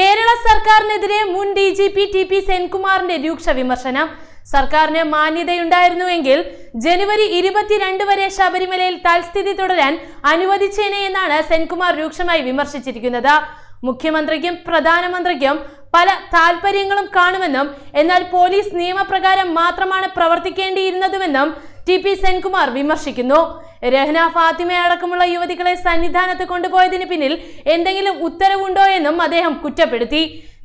കേരള സർക്കാരിനെതിരെ മുൻ D G P T P സെൻകുമാറിന്റെ രൂക്ഷ വിമർശനം. സർക്കാരിന് മാന്യതയുണ്ടായിരുന്നുവെങ്കിൽ ജനുവരി ഇരുപത്തിരണ്ട് വരെ ശബരിമലയിൽ തൽസ്ഥിതി തുടരാൻ അനുവദിച്ചേനെ എന്നാണ് സെൻകുമാർ രൂക്ഷമായി വിമർശിച്ചിരിക്കുന്നത്. മുഖ്യമന്ത്രിക്കും പ്രധാനമന്ത്രിക്കും പല താല്പര്യങ്ങളും കാണുമെന്നും എന്നാൽ പോലീസ് നിയമപ്രകാരം മാത്രമാണ് പ്രവർത്തിക്കേണ്ടിയിരുന്നതുമെന്നും ടി പി സെൻകുമാർ വിമർശിക്കുന്നു. രഹ്ന ഫാത്തിമ അടക്കമുള്ള യുവതികളെ സന്നിധാനത്ത് കൊണ്ടുപോയതിന് പിന്നിൽ എന്തെങ്കിലും ഉത്തരവുണ്ടോ എന്നും അദ്ദേഹം കുറ്റപ്പെടുത്തി.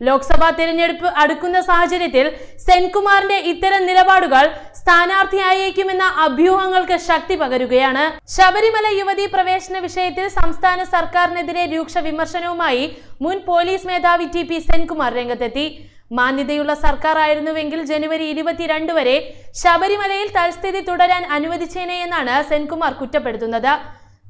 ലോക്സഭാ തിരഞ്ഞെടുപ്പ് അടുക്കുന്ന സാഹചര്യത്തിൽ സെൻകുമാറിന്റെ ഇത്തരം നിലപാടുകൾ സ്ഥാനാർത്ഥിയായേക്കുമെന്ന അഭ്യൂഹങ്ങൾക്ക് ശക്തി പകരുകയാണ്. ശബരിമല യുവതി പ്രവേശന വിഷയത്തിൽ സംസ്ഥാന സർക്കാരിനെതിരെ രൂക്ഷ വിമർശനവുമായി മുൻ പോലീസ് മേധാവി ടി പി സെൻകുമാർ രംഗത്തെത്തി. മാന്യതയുള്ള സർക്കാർ ആയിരുന്നുവെങ്കിൽ ജനുവരി ഇരുപത്തിരണ്ട് വരെ ശബരിമലയിൽ തൽസ്ഥിതി തുടരാൻ അനുവദിച്ചേനെ എന്നാണ് സെൻകുമാർ കുറ്റപ്പെടുത്തുന്നത്.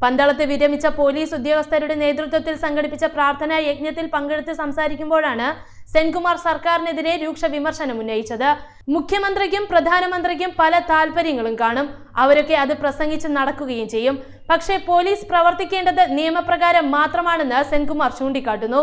പന്തളത്ത് വിരമിച്ച പോലീസ് ഉദ്യോഗസ്ഥരുടെ നേതൃത്വത്തിൽ സംഘടിപ്പിച്ച പ്രാർത്ഥനാ യജ്ഞത്തിൽ പങ്കെടുത്ത് സംസാരിക്കുമ്പോഴാണ് സെൻകുമാർ സർക്കാരിനെതിരെ രൂക്ഷ വിമർശനം ഉന്നയിച്ചത്. മുഖ്യമന്ത്രിക്കും പ്രധാനമന്ത്രിക്കും പല താല്പര്യങ്ങളും കാണും. അവരൊക്കെ അത് പ്രസംഗിച്ച് നടക്കുകയും ചെയ്യും. പക്ഷേ പോലീസ് പ്രവർത്തിക്കേണ്ടത് നിയമപ്രകാരം മാത്രമാണെന്ന് സെൻകുമാർ ചൂണ്ടിക്കാട്ടുന്നു.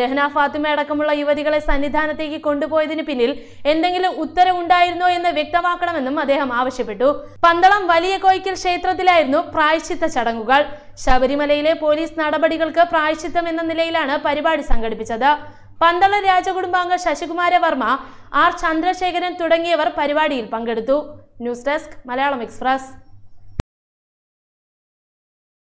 രഹ്ന ഫാത്തിമ അടക്കമുള്ള യുവതികളെ സന്നിധാനത്തേക്ക് കൊണ്ടുപോയതിന് പിന്നിൽ എന്തെങ്കിലും ഉത്തരവുണ്ടായിരുന്നോ എന്ന് വ്യക്തമാക്കണമെന്നും അദ്ദേഹം ആവശ്യപ്പെട്ടു. പന്തളം വലിയ കോയിക്കൽ ക്ഷേത്രത്തിലായിരുന്നു പ്രായശ്ചിത്ത ചടങ്ങുകൾ. ശബരിമലയിലെ പോലീസ് നടപടികൾക്ക് പ്രായശ്ചിത്തം എന്ന നിലയിലാണ് പരിപാടി സംഘടിപ്പിച്ചത്. പന്തള രാജകുടുംബാംഗ ശശികുമാര വർമ്മ ആർ ചന്ദ്രശേഖരൻ തുടങ്ങിയവർ പരിപാടിയിൽ പങ്കെടുത്തു. News desk Malayalam express.